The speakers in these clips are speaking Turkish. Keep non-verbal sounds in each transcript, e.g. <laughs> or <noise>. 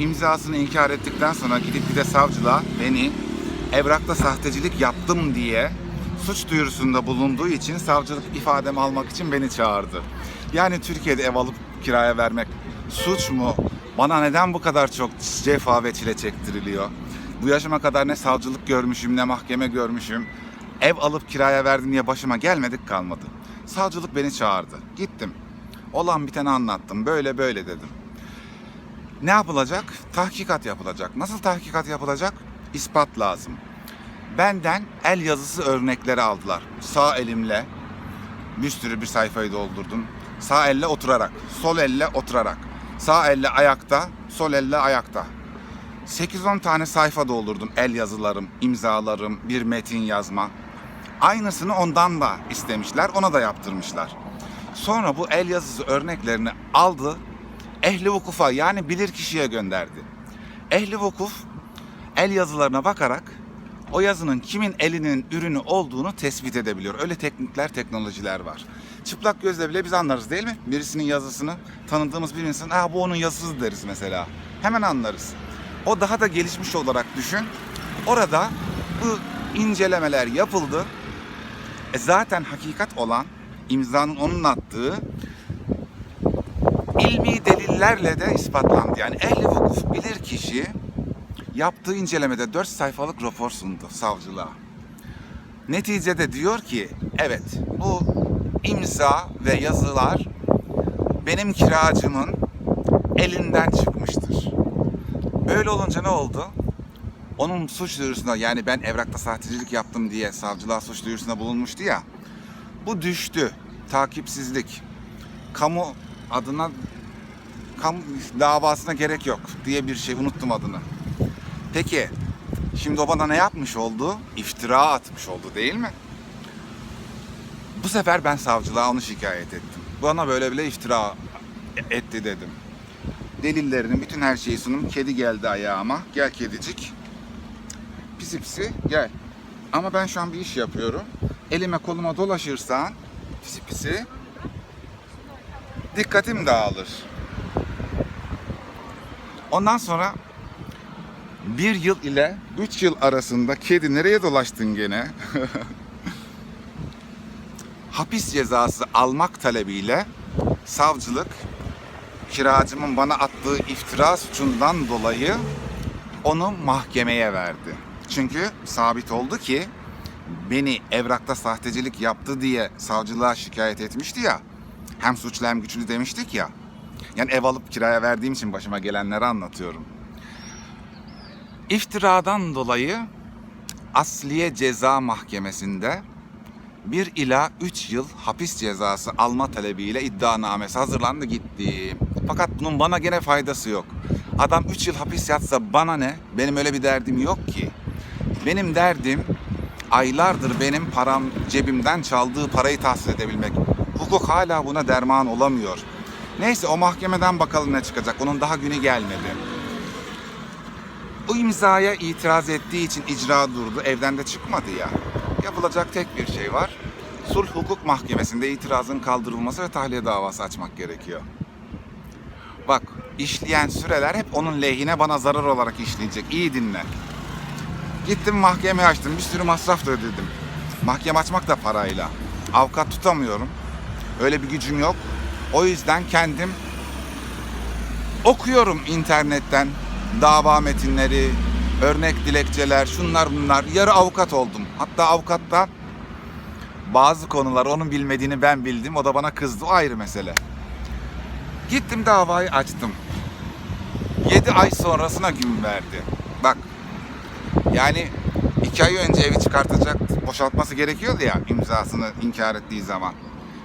imzasını inkar ettikten sonra gidip bir de savcılığa beni evrakta sahtecilik yaptım diye suç duyurusunda bulunduğu için savcılık ifademi almak için beni çağırdı. Yani Türkiye'de ev alıp kiraya vermek suç mu? Bana neden bu kadar çok cefa ve çile çektiriliyor? Bu yaşıma kadar ne savcılık görmüşüm ne mahkeme görmüşüm. Ev alıp kiraya verdim diye başıma gelmedik kalmadı. Savcılık beni çağırdı. Gittim. Olan biteni anlattım. Böyle böyle dedim. Ne yapılacak? Tahkikat yapılacak. Nasıl tahkikat yapılacak? İspat lazım. Benden el yazısı örnekleri aldılar. Sağ elimle bir sürü bir sayfayı doldurdum. Sağ elle oturarak, sol elle oturarak. Sağ elle ayakta, sol elle ayakta. 8-10 tane sayfa doldurdum. El yazılarım, imzalarım, bir metin yazma. Aynısını ondan da istemişler, ona da yaptırmışlar. Sonra bu el yazısı örneklerini aldı, ehli vukufa yani bilir kişiye gönderdi. Ehli vukuf el yazılarına bakarak o yazının kimin elinin ürünü olduğunu tespit edebiliyor. Öyle teknikler, teknolojiler var. Çıplak gözle bile biz anlarız değil mi? Birisinin yazısını, tanıdığımız bir insan, Aa, bu onun yazısı deriz mesela. Hemen anlarız. O daha da gelişmiş olarak düşün. Orada bu incelemeler yapıldı. E zaten hakikat olan imzanın onun attığı ilmi delillerle de ispatlandı. Yani ehli vukuf bilir kişi yaptığı incelemede 4 sayfalık rapor sundu savcılığa. Neticede diyor ki evet bu imza ve yazılar benim kiracımın elinden çıkmıştır. Böyle olunca ne oldu? Onun suç duyurusunda yani ben evrakta sahtecilik yaptım diye savcılığa suç duyurusunda bulunmuştu ya. Bu düştü. Takipsizlik. Kamu adına kamu davasına gerek yok diye bir şey unuttum adını. Peki şimdi o bana ne yapmış oldu? İftira atmış oldu değil mi? Bu sefer ben savcılığa onu şikayet ettim. Bana böyle bile iftira etti dedim. Delillerini, bütün her şeyi sunum. Kedi geldi ayağıma. Gel kedicik. Pisi pisi gel. Ama ben şu an bir iş yapıyorum. Elime koluma dolaşırsan pisi pisi dikkatim dağılır. Ondan sonra bir yıl ile üç yıl arasında kedi nereye dolaştın gene? <laughs> Hapis cezası almak talebiyle savcılık kiracımın bana attığı iftira suçundan dolayı onu mahkemeye verdi. Çünkü sabit oldu ki beni evrakta sahtecilik yaptı diye savcılığa şikayet etmişti ya. Hem suçlu hem güçlü demiştik ya. Yani ev alıp kiraya verdiğim için başıma gelenleri anlatıyorum. İftiradan dolayı Asliye Ceza Mahkemesi'nde 1 ila 3 yıl hapis cezası alma talebiyle iddianamesi hazırlandı gitti. Fakat bunun bana gene faydası yok. Adam 3 yıl hapis yatsa bana ne? Benim öyle bir derdim yok ki. Benim derdim aylardır benim param cebimden çaldığı parayı tahsil edebilmek. Hukuk hala buna derman olamıyor. Neyse o mahkemeden bakalım ne çıkacak. Onun daha günü gelmedi. Bu imzaya itiraz ettiği için icra durdu. Evden de çıkmadı ya. Yapılacak tek bir şey var. Sulh Hukuk Mahkemesi'nde itirazın kaldırılması ve tahliye davası açmak gerekiyor. Bak işleyen süreler hep onun lehine bana zarar olarak işleyecek. İyi dinle. Gittim mahkeme açtım. Bir sürü masraf da ödedim. Mahkeme açmak da parayla. Avukat tutamıyorum. Öyle bir gücüm yok. O yüzden kendim okuyorum internetten dava metinleri, örnek dilekçeler, şunlar bunlar. Yarı avukat oldum. Hatta avukatta bazı konular onun bilmediğini ben bildim. O da bana kızdı. O ayrı mesele. Gittim davayı açtım. 7 ay sonrasına gün verdi. Bak yani iki ay önce evi çıkartacak, boşaltması gerekiyordu ya imzasını inkar ettiği zaman.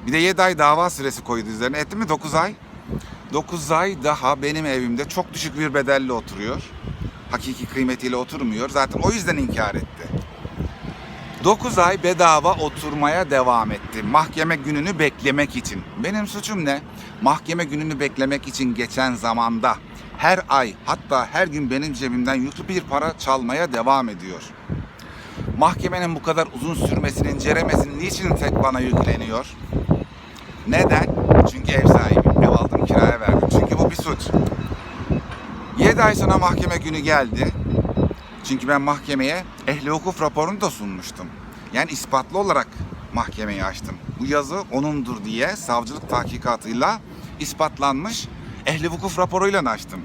Bir de 7 ay dava süresi koydu üzerine. Etti mi 9 ay? 9 ay daha benim evimde çok düşük bir bedelle oturuyor. Hakiki kıymetiyle oturmuyor. Zaten o yüzden inkar etti. 9 ay bedava oturmaya devam etti. Mahkeme gününü beklemek için. Benim suçum ne? Mahkeme gününü beklemek için geçen zamanda her ay hatta her gün benim cebimden yüklü bir para çalmaya devam ediyor. Mahkemenin bu kadar uzun sürmesinin ceremesinin niçin tek bana yükleniyor? Neden? Çünkü ev sahibiyim. Ev aldım kiraya verdim. Çünkü bu bir suç. 7 7 ay sonra mahkeme günü geldi. Çünkü ben mahkemeye ehli hukuk raporunu da sunmuştum. Yani ispatlı olarak mahkemeyi açtım. Bu yazı onundur diye savcılık tahkikatıyla ispatlanmış ehli hukuk raporuyla açtım.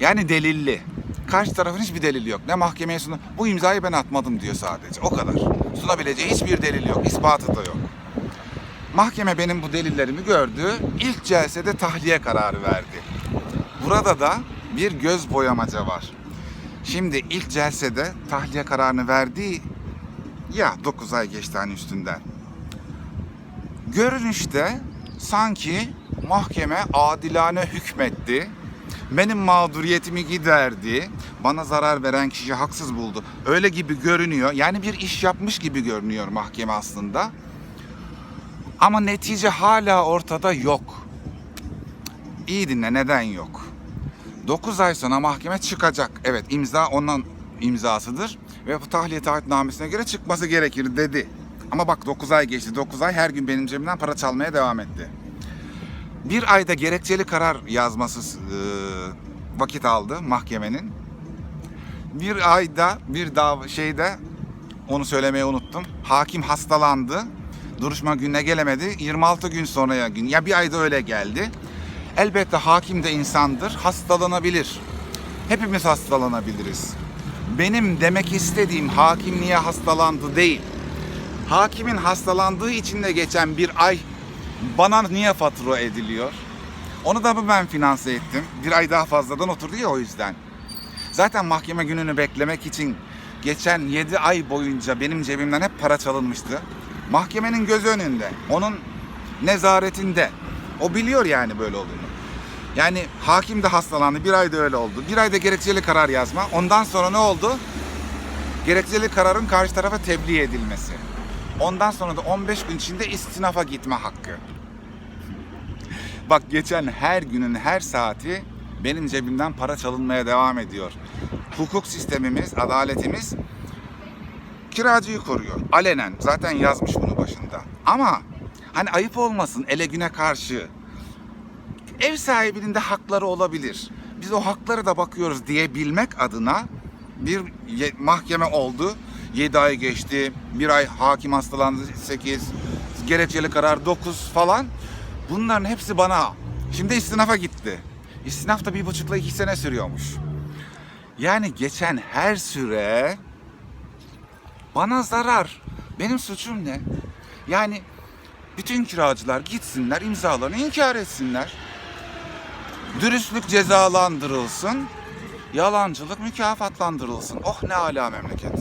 Yani delilli. Karşı tarafın hiçbir delili yok. Ne mahkemeye sunu bu imzayı ben atmadım diyor sadece. O kadar. Sunabileceği hiçbir delil yok. ispatı da yok. Mahkeme benim bu delillerimi gördü. İlk celsede tahliye kararı verdi. Burada da bir göz boyamaca var. Şimdi ilk celsede tahliye kararını verdi ya 9 ay geçti hani üstünden. Görünüşte sanki mahkeme adilane hükmetti. Benim mağduriyetimi giderdi. Bana zarar veren kişi haksız buldu. Öyle gibi görünüyor. Yani bir iş yapmış gibi görünüyor mahkeme aslında. Ama netice hala ortada yok. İyi dinle neden yok? 9 ay sonra mahkeme çıkacak. Evet imza onun imzasıdır. Ve bu tahliye taahhütnamesine göre çıkması gerekir dedi. Ama bak 9 ay geçti. 9 ay her gün benim cebimden para çalmaya devam etti. Bir ayda gerekçeli karar yazması e, vakit aldı mahkemenin. Bir ayda bir dav şeyde onu söylemeyi unuttum. Hakim hastalandı. Duruşma gününe gelemedi. 26 gün sonraya gün. Ya bir ayda öyle geldi. Elbette hakim de insandır. Hastalanabilir. Hepimiz hastalanabiliriz. Benim demek istediğim hakim niye hastalandı değil. Hakimin hastalandığı için de geçen bir ay bana niye fatura ediliyor? Onu da ben finanse ettim? Bir ay daha fazladan oturdu ya o yüzden. Zaten mahkeme gününü beklemek için geçen 7 ay boyunca benim cebimden hep para çalınmıştı. Mahkemenin göz önünde, onun nezaretinde. O biliyor yani böyle olduğunu. Yani hakim de hastalandı, bir ayda öyle oldu. Bir ayda gerekçeli karar yazma. Ondan sonra ne oldu? Gerekçeli kararın karşı tarafa tebliğ edilmesi. Ondan sonra da 15 gün içinde istinafa gitme hakkı. Bak geçen her günün her saati benim cebimden para çalınmaya devam ediyor. Hukuk sistemimiz, adaletimiz kiracıyı koruyor. Alenen zaten yazmış bunu başında. Ama hani ayıp olmasın ele güne karşı ev sahibinin de hakları olabilir. Biz o hakları da bakıyoruz diyebilmek adına bir mahkeme oldu. 7 ay geçti. Bir ay hakim hastalandı 8. Gerekçeli karar 9 falan. Bunların hepsi bana. Şimdi istinafa gitti. İstinaf da bir buçukla iki sene sürüyormuş. Yani geçen her süre bana zarar. Benim suçum ne? Yani bütün kiracılar gitsinler imzalarını inkar etsinler. Dürüstlük cezalandırılsın. Yalancılık mükafatlandırılsın. Oh ne ala memleket.